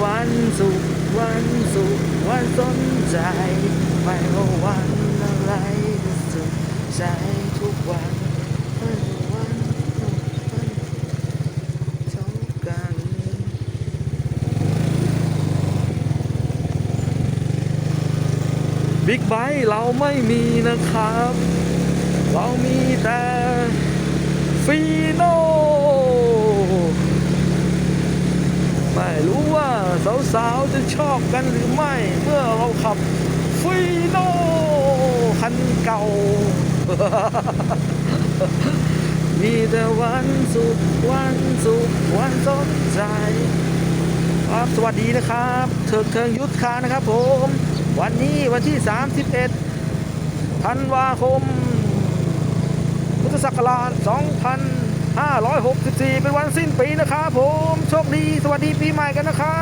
วันสุขวันสุขวันสนใจ ไม่ว่าวันอะไรจะสุขใจทุกวันวันวันเท่ากันบิ๊กไบค์เราไม่มีนะครับ เรามีแต่ฟีโน ไม่ รู้ว่าสาวๆจะชอบกันหรือไม่ เมื่อเราขับฟีโนคันเก่า มีแต่วันสุขวันสุขวันสดใจครับสวัสดีนะครับเถิกเทิงยุทธคานะครับผม วันนี้วันที่ 31ธันวาคม พุทธศักราช 564 เป็นวันสิ้นปีนะครับผม โชคดี สวัสดีปีใหม่กันนะครับ